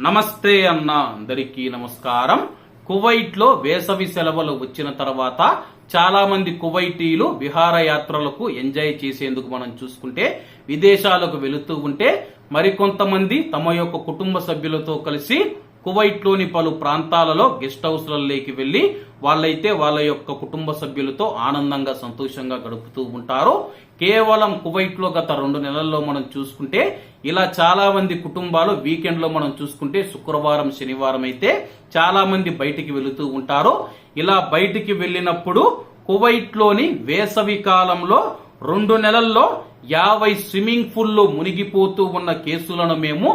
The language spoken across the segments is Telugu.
నమస్తే అన్న అందరికీ నమస్కారం. కువైట్లో వేసవి సెలవులు వచ్చిన తర్వాత చాలా మంది కువైటీలు విహారయాత్రలకు ఎంజాయ్ చేసేందుకు మనం చూసుకుంటే విదేశాలకు వెళుతూ ఉంటే మరికొంతమంది తమ యొక్క కుటుంబ సభ్యులతో కలిసి కువైట్లోని పలు ప్రాంతాలలో గెస్ట్ హౌస్లలోకి వెళ్ళి వాళ్ళైతే వాళ్ళ యొక్క కుటుంబ సభ్యులతో ఆనందంగా సంతోషంగా గడుపుతూ ఉంటారు. కేవలం కువైట్లో గత రెండు నెలల్లో మనం చూసుకుంటే ఇలా చాలా మంది కుటుంబాలు వీకెండ్లో మనం చూసుకుంటే శుక్రవారం శనివారం అయితే చాలా మంది బయటికి వెళుతూ ఉంటారు. ఇలా బయటికి వెళ్ళినప్పుడు కువైట్లోని వేసవి కాలంలో రెండు నెలల్లో యాభై స్విమ్మింగ్ పూల్లో మునిగిపోతూ ఉన్న కేసులను మేము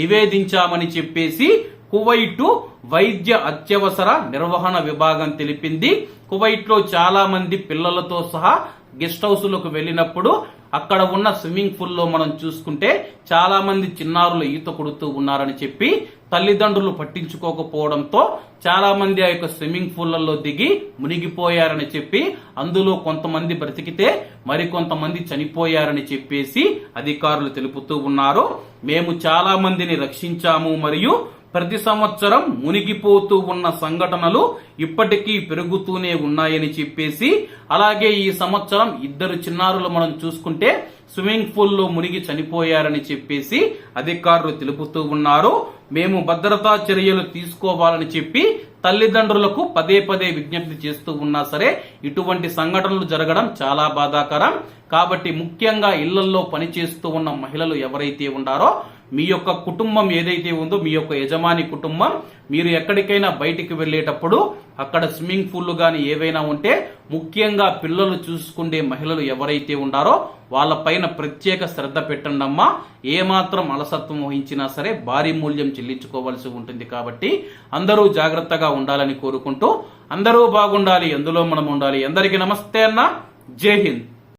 నివేదించామని చెప్పేసి కువైటు వైద్య అత్యవసర నిర్వహణ విభాగం తెలిపింది. కువైట్లో చాలా మంది పిల్లలతో సహా గెస్ట్ హౌస్లకు వెళ్ళినప్పుడు అక్కడ ఉన్న స్విమ్మింగ్ పూల్లో మనం చూసుకుంటే చాలా మంది చిన్నారులు ఈత కొడుతూ ఉన్నారని చెప్పి తల్లిదండ్రులు పట్టించుకోకపోవడంతో చాలా మంది ఆ యొక్క స్విమ్మింగ్ పూల్లలో దిగి మునిగిపోయారని చెప్పి అందులో కొంతమంది బ్రతికితే మరికొంతమంది చనిపోయారని చెప్పేసి అధికారులు తెలుపుతూ ఉన్నారు. మేము చాలా మందిని రక్షించాము మరియు ప్రతి సంవత్సరం మునిగిపోతూ ఉన్న సంఘటనలు ఇప్పటికీ పెరుగుతూనే ఉన్నాయని చెప్పేసి అలాగే ఈ సంవత్సరం ఇద్దరు చిన్నారులు మనం చూసుకుంటే స్విమ్మింగ్ పూల్లో మునిగి చనిపోయారని చెప్పేసి అధికారులు తెలుపుతూ ఉన్నారు. మేము భద్రతా చర్యలు తీసుకోవాలని చెప్పి తల్లిదండ్రులకు పదే పదే విజ్ఞప్తి చేస్తూ ఉన్నా సరే ఇటువంటి సంఘటనలు జరగడం చాలా బాధాకరం. కాబట్టి ముఖ్యంగా ఇళ్ళలో పనిచేస్తూ ఉన్న మహిళలు ఎవరైతే ఉన్నారో మీ యొక్క కుటుంబం ఏదైతే ఉందో మీ యొక్క యజమాని కుటుంబం మీరు ఎక్కడికైనా బయటికి వెళ్ళేటప్పుడు అక్కడ స్విమ్మింగ్ పూల్ గాని ఏవైనా ఉంటే ముఖ్యంగా పిల్లలు చూసుకునే మహిళలు ఎవరైతే ఉండారో వాళ్ళపైన ప్రత్యేక శ్రద్ధ పెట్టండి అమ్మా ఏమాత్రం అలసత్వం వహించినా సరే భారీ మూల్యం చెల్లించుకోవాల్సి ఉంటుంది కాబట్టి అందరూ జాగ్రత్తగా ఉండాలని కోరుకుంటూ అందరూ బాగుండాలి ఎందులో మనం ఉండాలి. అందరికీ నమస్తే అన్న. జై హింద్.